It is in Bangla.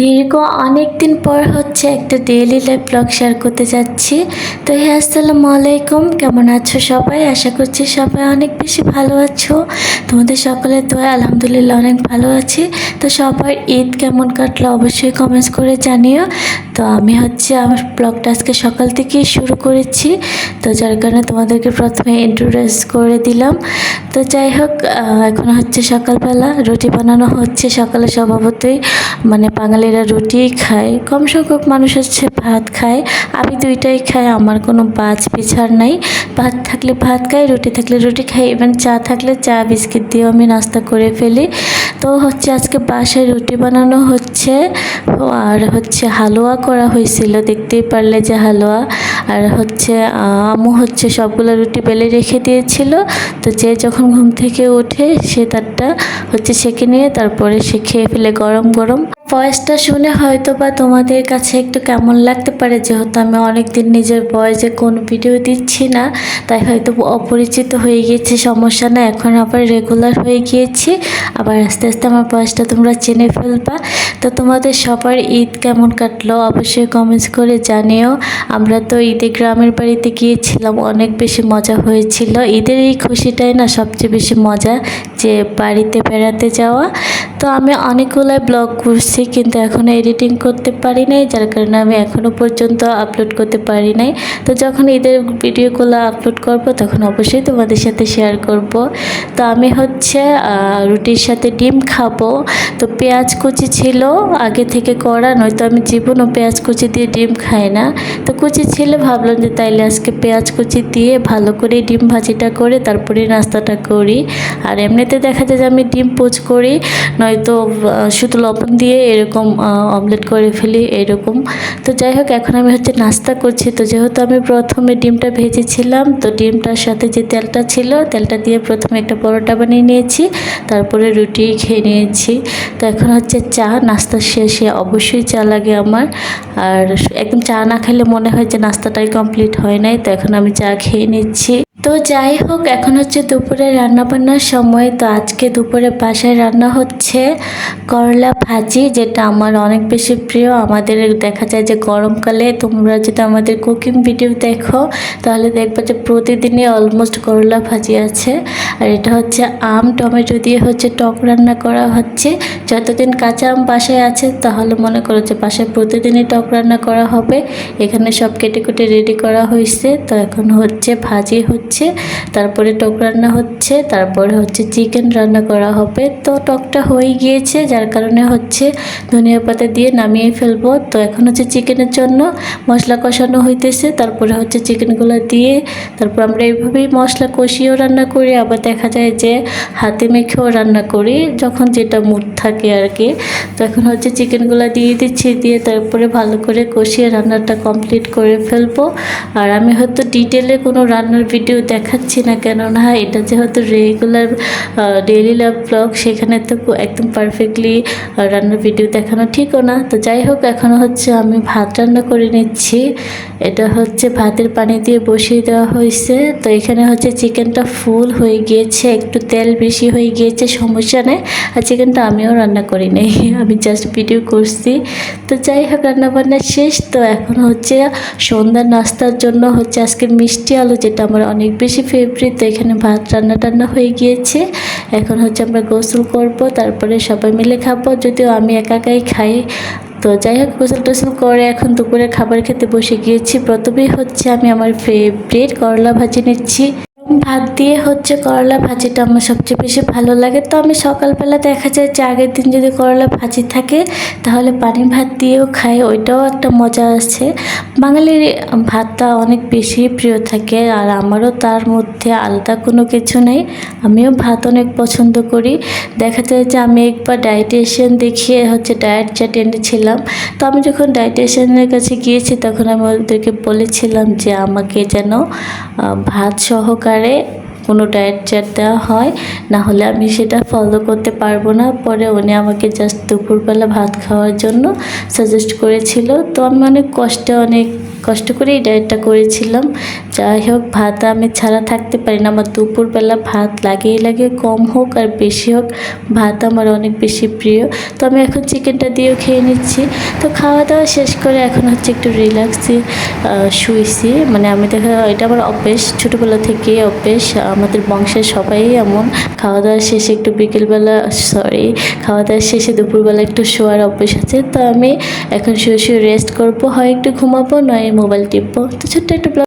দীর্ঘ অনেক দিন পর হচ্ছে একটা ডেইলি লাইফ ব্লগ শেয়ার করতে যাচ্ছি। তো হে, আসসালামু আলাইকুম। কেমন আছো সবাই? আশা করছি সবাই অনেক বেশি ভালো আছো। তোমাদের সকলের দোয়া আলহামদুলিল্লাহ অনেক ভালো আছি। তো সবার ঈদ কেমন কাটলো অবশ্যই কমেন্টস করে জানিও। তো আমি হচ্ছে আমার ব্লগটা আজকে সকাল থেকেই শুরু করেছি। তো যার কারণে তোমাদেরকে প্রথমে ইন্ট্রোডিউস করে দিলাম। তো যাই হোক এখন হচ্ছে সকালবেলা রুটি বানানো হচ্ছে সকালে স্বভাবতই। মানে বাঙালিরা রুটি খায়, কম সংখ্যক মানুষ হচ্ছে ভাত খায়। আমি দুইটাই খাই, আমার কোনো বাজ বিচার নাই। ভাত থাকলে ভাত খাই, রুটি থাকলে রুটি খাই ইভেন চা থাকলে চা, বিস্কিট দিয়েও আমি নাস্তা করে ফেলি। তো হচ্ছে আজকে বাসায় রুটি বানানো হচ্ছে, আর হচ্ছে হালুয়া করা হয়েছিল, দেখতেই পারলে যে হালুয়া। আর হচ্ছে আম্মু হচ্ছে সবগুলো রুটি বেলে রেখে দিয়েছিল। তো যে যখন ঘুম থেকে ওঠে, সে তারটা হচ্ছে সেঁকে নিয়ে, তারপরে সে খেয়ে ফেলে গরম গরম। ভয়েসটা শুনে হয়তো বা তোমাদের কাছে একটু কেমন লাগতে পারে, যেহেতু আমি অনেক দিন নিজের ভয়েসে কোনো ভিডিও দিচ্ছি না, তাই হয়তো অপরিচিত হয়ে গিয়েছে, সমস্যা না এখন আবার রেগুলার হয়ে গিয়েছি, আবার আস্তে আস্তে আমার ভয়েসটা তোমরা চেনে ফেলবা। তো তোমাদের সবার ঈদ কেমন কাটলো? অবশ্যই কমেন্টস করে জানিও। আমরা তো ঈদে গ্রামের বাড়িতে গিয়েছিলাম, অনেক বেশি মজা হয়েছিল। ঈদের এই খুশিটাই না সবচেয়ে বেশি মজা, যে বাড়িতে বেড়াতে যাওয়া। তো আমি অনেকগুলো ব্লগ করছি, কিন্তু এখনও এডিটিং করতে পারি নাই, যার কারণে আমি এখনও পর্যন্ত আপলোড করতে পারি নাই। তো যখন ঈদের ভিডিওগুলো আপলোড করব, তখন অবশ্যই তোমাদের সাথে শেয়ার করব। তো আমি হচ্ছে রুটির সাথে ডিম খাব। তো পেঁয়াজ কুচি ছিল আগে থেকে করা, নয়তো আমি জীবনও পেঁয়াজ কুচি দিয়ে ডিম খাই না। তো কুচি ছিল, ভাবলাম যে তাইলে আজকে পেঁয়াজ কুচি দিয়ে ভালো করে ডিম ভাজিটা করে, তারপরে নাস্তাটা করি। আর এমনিতে দেখা যায় যে আমি ডিম পোচ করি, নয়তো আহ, শুধু লবণ দিয়ে এরকম অমলেট করে ফেলি এরকম। তো যাই হোক এখন আমি হচ্ছে নাস্তা করছি। তো যেহেতু আমি প্রথমে ডিমটা ভেজেছিলাম তো ডিমটার সাথে যে তেলটা ছিল তেলটা দিয়ে প্রথমে একটা পরোটা বানিয়ে নিয়েছি। তারপরে রুটি খেয়ে নিয়েছি। তো এখন হচ্ছে চা নাস্তা শেষে অবশ্যই চা লাগে আমার। আর একদম চা না খেলে মনে হয় যে নাস্তাটাই কমপ্লিট হয় নাই। তো এখন আমি চা খেয়ে নিচ্ছি। তো যাই হোক, এখন হচ্ছে দুপুরে রান্না বান্নার সময়। তো আজকে দুপুরে বাসায় রান্না হচ্ছে করলা ভাজি, যেটা আমার অনেক বেশি প্রিয়। আমাদের দেখা যায় যে গরমকালে তোমরা যদি আমাদের কুকিং ভিডিও দেখো, তাহলে দেখবে যে প্রতিদিনই অলমোস্ট করলা ভাজি আছে। আর এটা হচ্ছে আম, টমেটো দিয়ে হচ্ছে টক রান্না করা হচ্ছে। যতদিন কাঁচা আম বাসায় আছে, তাহলে মনে করো যে বাসায় প্রতিদিনই টক রান্না করা হবে। এখানে সব কেটে কেটে রেডি করা হয়েছে তো এখন হচ্ছে ভাজি হচ্ছে। তারপরে টক রান্না হচ্ছে, তারপরে হচ্ছে চিকেন রান্না করা হবে। তো টকটা হয়ে গিয়েছে, যার কারণে হচ্ছে ধনিয়া পাতা দিয়ে নামিয়ে ফেলব। তো এখন হচ্ছে চিকেনের জন্য মশলা কষানো হইতেছে, তারপরে হচ্ছে চিকেনগুলো দিয়ে তারপর আমরা এইভাবেই মশলা কষিয়েও রান্না করি। আবার দেখা যায় যে হাতে মেখেও রান্না করি, যখন যেটা মুড থাকে আর কি তো এখন হচ্ছে চিকেনগুলো দিয়ে দিচ্ছি, দিয়ে তারপরে ভালো করে কষিয়ে রান্নাটা কমপ্লিট করে ফেলব। আর আমি হয়তো ডিটেলে কোনো রান্নার ভিডিও দেখাচ্ছি না কেননা এটা যেহেতু রেগুলার ডেইলি লাভ ব্লগ সেখানে তো একদম পারফেক্টলি রান্নার ভিডিও দেখানো ঠিকও না। তো যাই হোক, এখন হচ্ছে আমি ভাত রান্না করে নিচ্ছি। এটা হচ্ছে ভাতের পানি দিয়ে বসিয়ে দেওয়া হয়েছে। তো এখানে হচ্ছে চিকেনটা ফুল হয়ে গিয়েছে, একটু তেল বেশি হয়ে গিয়েছে, সমস্যা নেই। আর চিকেনটা আমিও রান্না করি নাই, আমি জাস্ট ভিডিও করছি। তো যাই হোক রান্না বান্না শেষ। তো এখন হচ্ছে সন্ধ্যার নাস্তার জন্য হচ্ছে আজকে মিষ্টি আলু, যেটা আমার অনেক বেশি ফেভারিট তো এখানে ভাত রান্না টান্না হয়ে গিয়েছে। এখন হচ্ছে আমরা গোসল করব, তারপরে সবাই মিলে খাব। যদিও আমি একা একাই খাই। তো যাই হোক, গোসল টোসল করে এখন দুপুরে খাবার খেতে বসে গিয়েছি। প্রথমেই হচ্ছে আমি আমার ফেভারিট করলা ভাজি নিচ্ছি। ভাত দিয়ে হচ্ছে করলা ভাজিটা আমার সবচেয়ে বেশি ভালো লাগে। তো আমি সকালবেলা দেখা যায় যে আগের দিন যদি করলা ভাজি থাকে, তাহলে পানি ভাত দিয়েও খাই, ওইটাও একটা মজা আছে। বাঙালির ভাতটা অনেক বেশি প্রিয় থাকে, আর আমারও তার মধ্যে আলাদা কোনো কিছু নেই। আমিও ভাত অনেক পছন্দ করি। দেখা যায় যে আমি একবার ডায়েটিশিয়ান দেখিয়ে হচ্ছে ডায়েট চার্ট এনেছিলাম তো আমি যখন ডায়েটিশিয়ানের কাছে গিয়েছি, তখন আমি ওদেরকে বলেছিলাম যে আমাকে যেন ভাত সহকারে কোনো ডায়েট চার্ট দেওয়া হয়, না হলে আমি সেটা ফলো করতে পারব না। পরে উনি আমাকে জাস্ট দুপুরবেলা ভাত খাওয়ার জন্য সাজেস্ট করেছিল। তো আমি অনেক কষ্টে, অনেক কষ্ট করে এই ডায়েটটা করেছিলাম। যাই হোক ভাত আমি ছাড়া থাকতে পারি না। আমার দুপুরবেলা ভাত লাগেই লাগে কম হোক আর বেশি হোক, ভাত আমার অনেক বেশি প্রিয়। তো আমি এখন চিকেনটা দিয়েও খেয়ে নিচ্ছি। তো খাওয়া দাওয়া শেষ করে এখন হচ্ছে একটু রিল্যাক্সে শুয়েছি মানে আমি দেখা এটা আমার অভ্যেস, ছোটোবেলা থেকেই অভ্যেস। আমাদের বংশের সবাই এমন। খাওয়া দাওয়া শেষে একটু বিকেলবেলা সরি খাওয়া দাওয়া শেষে দুপুরবেলা একটু শোয়ার অভ্যেস আছে। তো আমি এখন শুয়ে শুয়ে রেস্ট করব। হয় একটু ঘুমাবো, নয় মোবাইল টিপবো। তো ছোট্ট একটা